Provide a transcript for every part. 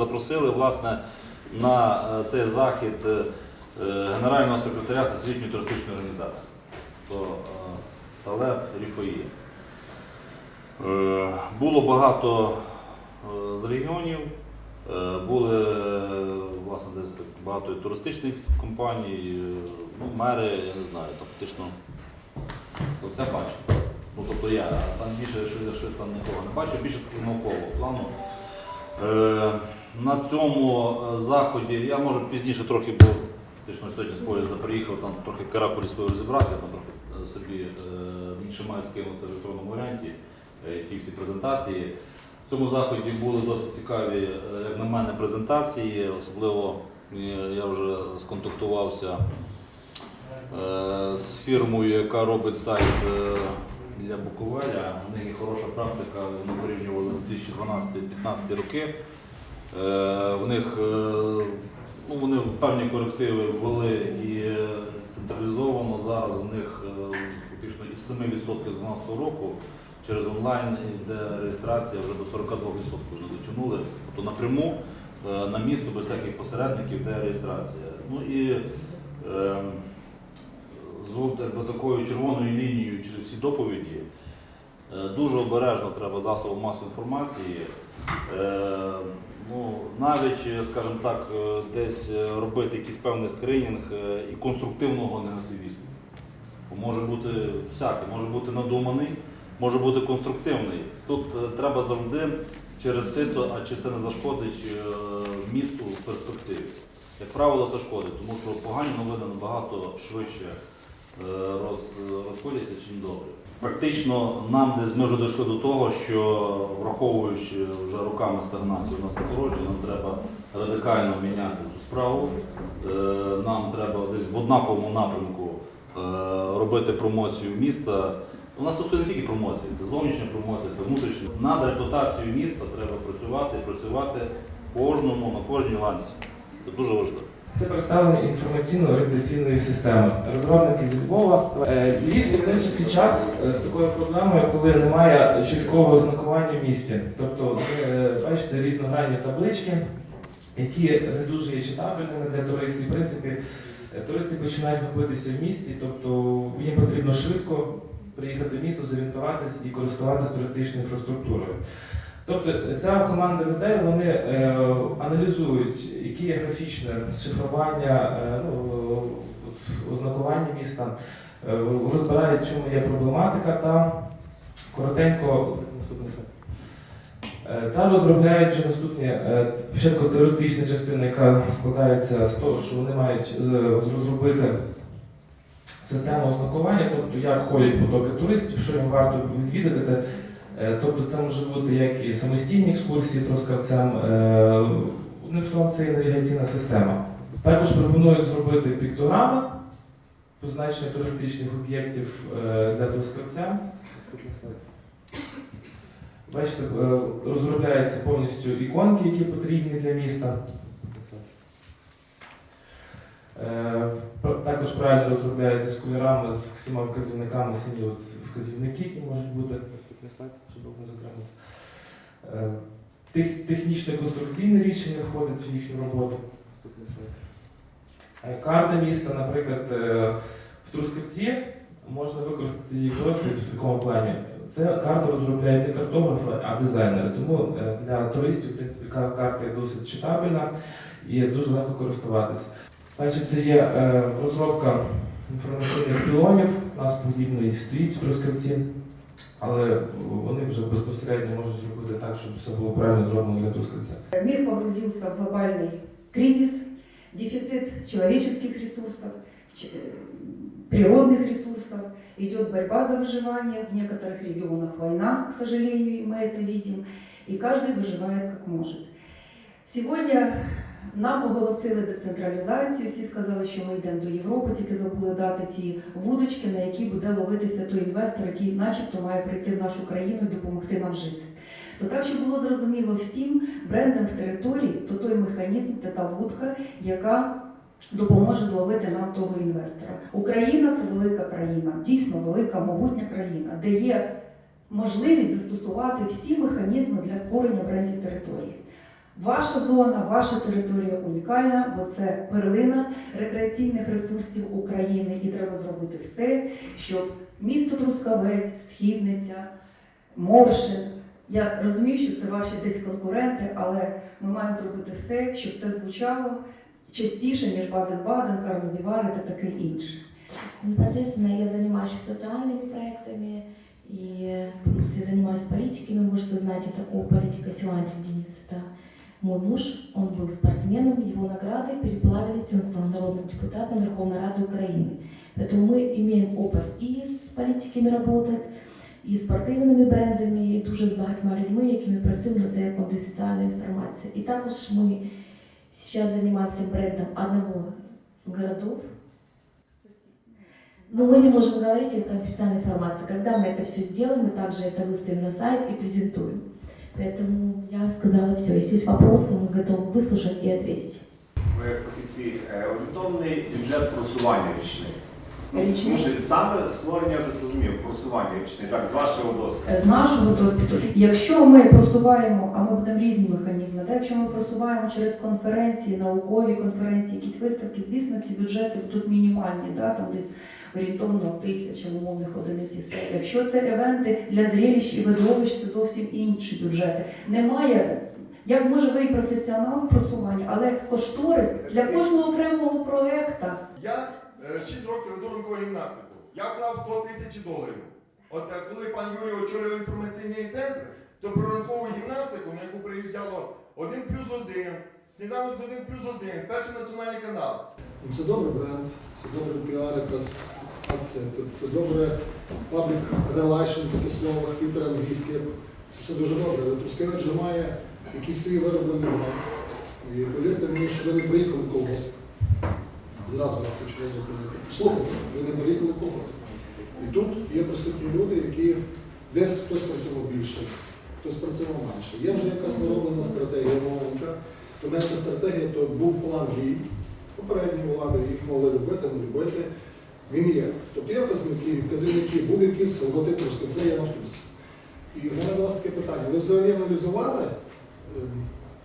запросили власне на е, цей захід е, Генерального секретаря Всесвітньої туристичної організації. Е, Талеб Ріфої. Було багато з регіонів, були власне багато туристичних компаній, ну, мери, я не знаю, фактично ну, все бачу. Ну, тобто я, там більше щось, щось там нікого не бачу, більше наукового плану. На цьому е, заході я може пізніше трохи був, фактично сьогодні з поїзда приїхав, там трохи каракулі свої розібрати, там трохи е, собі е, більше маю скинути в електронному варіанті ті всі презентації. В цьому заході були досить цікаві, як на мене, презентації. Особливо я вже сконтактувався з фірмою, яка робить сайт для Буковеля. У них є хороша практика, вони порівнювали 2012-2015 роки. Е, В них е, ну, вони певні корективи ввели і централізовано зараз в них е, фактично із 7% з 2012 року через онлайн йде реєстрація вже до 42% вже дотягнули. Тобто напряму на місто без всяких посередників йде реєстрація. Ну і з такою червоною лінією через всі доповіді дуже обережно треба засобам масової інформації. Ну, навіть, е, скажімо так, е, десь е, робити якийсь певний скринінг і конструктивного негативізму. Може бути всяке, може бути надуманий, може бути конструктивний. Тут треба завжди через сито, а чи це не зашкодить місту в перспективі. Як правило, це шкодить, тому що погані новини набагато швидше розходяться, чим добре. Практично нам десь ми вже дійшли до того, що враховуючи вже роками стагнацію на породі, нам треба радикально міняти цю справу. Е, Нам треба десь в однаковому напрямку е, робити промоцію міста. У нас стосується не тільки промоції, це зовнішня промоція, це внутрішня. Над репутацією міста треба працювати і працювати кожному на кожній ланці. Це дуже важливо. Це представлення інформаційно-орієнтаційної системи. Розробники зі Львова. Е, Львів з'явився свій час е, з такою проблемою, коли немає чіткого ознакування в місті. Тобто, ви е, бачите різногранні таблички, які не дуже є читабельними для туристів. В принципі, туристи починають губитися в місті, тобто їм потрібно швидко приїхати в місто, зорієнтуватись і користуватися туристичною інфраструктурою. Тобто ця команда людей вони е, аналізують, яке є графічне шифрування, е, ну, ознакування міста, е, розбирають, чому є проблематика та коротенько. Е, та розробляють наступні е, спочатку теоретична частина, яка складається з того, що вони мають е, розробити систему ознакування, тобто як ходять потоки туристів, що їм варто відвідати. Е, Тобто це може бути як і самостійні екскурсії трускавцем, е, одним словом, це і навігаційна система. Також пропонують зробити піктограми позначення туристичних об'єктів е, для трускавця. Бачите, розробляються повністю іконки, які потрібні для міста. Також правильно розробляються з кольорами, з всіма вказівниками, самі вказівники, які можуть бути. Наступний слайд, щоб не затримати. Е, Тех, технічне конструкційне рішення входить в їхню роботу. Е, Карта міста, наприклад, е, в Трускавці можна використати їх досвід в такому плані. Це карту розробляють не картографи, а дизайнери. Тому для туристів, в принципі, карта досить читабельна і дуже легко користуватися. Значить, це є розробка інформаційних пілонів. У нас подібний стоїть в Трускавці, але вони вже безпосередньо можуть зробити так, щоб все було правильно зроблено для Трускавця. Мир погрузился в глобальный кризис, дефицит человеческих ресурсов, ч- э, природных ресурсов, идет борьба за выживание, в некоторых регионах война, к сожалению, и мы это видим, и каждый выживает как может. Сегодня нам оголосили децентралізацію, всі сказали, що ми йдемо до Європи, тільки забули дати ті вудочки, на які буде ловитися той інвестор, який начебто має прийти в нашу країну і допомогти нам жити. То так, щоб було зрозуміло всім, брендинг територій то той механізм, та та вудка, яка допоможе зловити нам того інвестора. Україна це велика країна, дійсно велика, могутня країна, де є можливість застосувати всі механізми для створення брендів території. Ваша зона, ваша територія унікальна, бо це перлина рекреаційних ресурсів України, і треба зробити все, щоб місто Трускавець, Східниця, Моршин. Я розумію, що це ваші десь конкуренти, але ми маємо зробити все, щоб це звучало частіше, ніж Баден-Баден, Карлові Вари та таке інше. Непосредственно я занимаюсь социальными проектами, и плюс я занимаюсь политиками. Может, вы знаете такого политика Силантьев Денис. Это мой муж, он был спортсменом, его награды переплавились, и он стал народным депутатом Верховной Рады Украины. Поэтому мы имеем опыт и с политиками работать, і спортивними брендами, і дуже з багатьма людьми, якими працюємо, але це є конфіденціальна інформація. І також ми зараз займаємося брендом одного з городов, но мы не можем говорить, это конфиденциальная информация. Когда мы это все сделаем, мы также это выставим на сайт и презентуем. Поэтому я сказала все. Если есть вопросы, мы готовы выслушать и ответить. Ви як фахівці, е, орієнтовний бюджет просування річний. Ну, Річний? Тому що саме створення я вже зрозумів, просування річний, так, з вашого досвіду. З нашого досвіду, якщо ми просуваємо, а ми будемо різні механізми, так, якщо ми просуваємо через конференції, наукові конференції, якісь виставки, звісно, ці бюджети будуть мінімальні, да, там десь орієнтовно тисяча умовних одиниць і все. Якщо це івенти для зрелищ і видовищ, це зовсім інші бюджети. Немає. Як може ви і професіонал в просуванні, але кошторис для кожного окремого проекту. Я 6 років веду ранкову гімнастику. Я вклав 100 тисяч доларів. От е, коли пан Юрій очолював інформаційний центр, то про ранкову гімнастику, на яку приїжджало 1 плюс 1, сніданок з 1 плюс 1, перший національний канал. Ну, Це добре бренд, це добре піар, якраз акція. Це добре public relation, таке слово, хитре англійське. Це все дуже добре. Але Трускавець вже має якісь свої вироблені бренд. І повірте мені, що ви не приїхали в колгосп. Зразу я хочу зупинити. Слухайте, ви не приїхали в колгосп. І тут є присутні люди, які десь хтось працював більше, хтось працював менше. Є вже якась нароблена стратегія маленька. То наша стратегія то був план дій. Попередні влади їх могли любити, не любити. Він є. Тобто є вказники, вказівники, був якийсь логотип це я навчусь. І в мене до вас таке питання. Ви взагалі аналізували ем,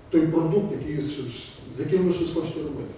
той продукт, який, з- яким ви щось хочете робити?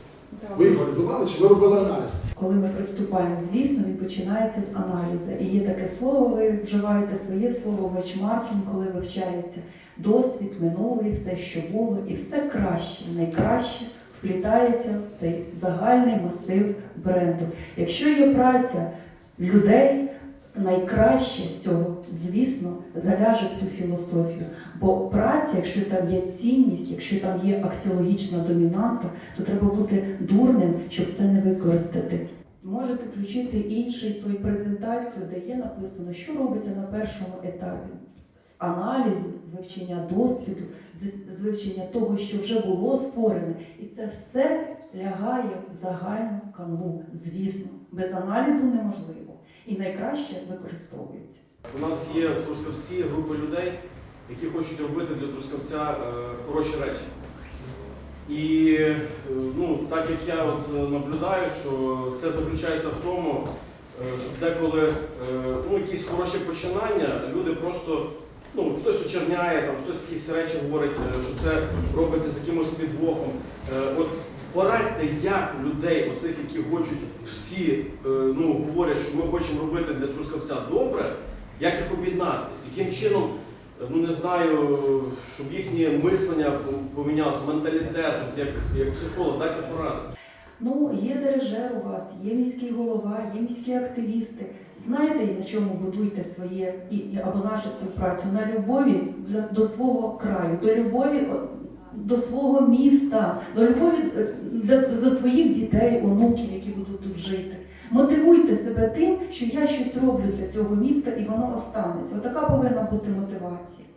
Ви його аналізували чи ви робили аналіз? Коли ми приступаємо, звісно, він починається з аналізу. І є таке слово, ви вживаєте своє слово вечмаркінг, коли вивчається досвід, минулий, все, що було, і все краще, найкраще вплітається в цей загальний масив бренду. Якщо є праця людей, найкраще з цього, звісно, заляже в цю філософію. Бо праця, якщо там є цінність, якщо там є аксіологічна домінанта, то треба бути дурним, щоб це не використати. Можете включити інший той презентацію, де є написано, що робиться на першому етапі аналізу, з вивчення досвіду, з- з вивчення того, що вже було створене, і це все лягає в загальну канву. Звісно, без аналізу неможливо і найкраще використовується. У нас є в Трускавці група людей, які хочуть робити для Трускавця е, хороші речі. І е, ну, так як я от наблюдаю, що це заключається в тому, е, що деколи ну, якісь хороші починання, люди просто ну, хтось очерняє, там, хтось якісь речі говорить, е, що це робиться з якимось підвохом. Е, От порадьте, як людей, оцих, які хочуть всі е, ну, говорять, що ми хочемо робити для Трускавця добре, як їх об'єднати? Яким чином, ну не знаю, щоб їхнє мислення помінялося, менталітет, як, як психолог, дайте пораду. Ну, є дирижер у вас, є міський голова, є міські активісти. Знаєте, на чому будуйте своє і, і- або нашу співпрацю? На любові для, до свого краю, до любові до свого міста, до любові е, для, до своїх дітей, онуків, які будуть тут жити. Мотивуйте себе тим, що я щось роблю для цього міста і воно останеться. Отака повинна бути мотивація.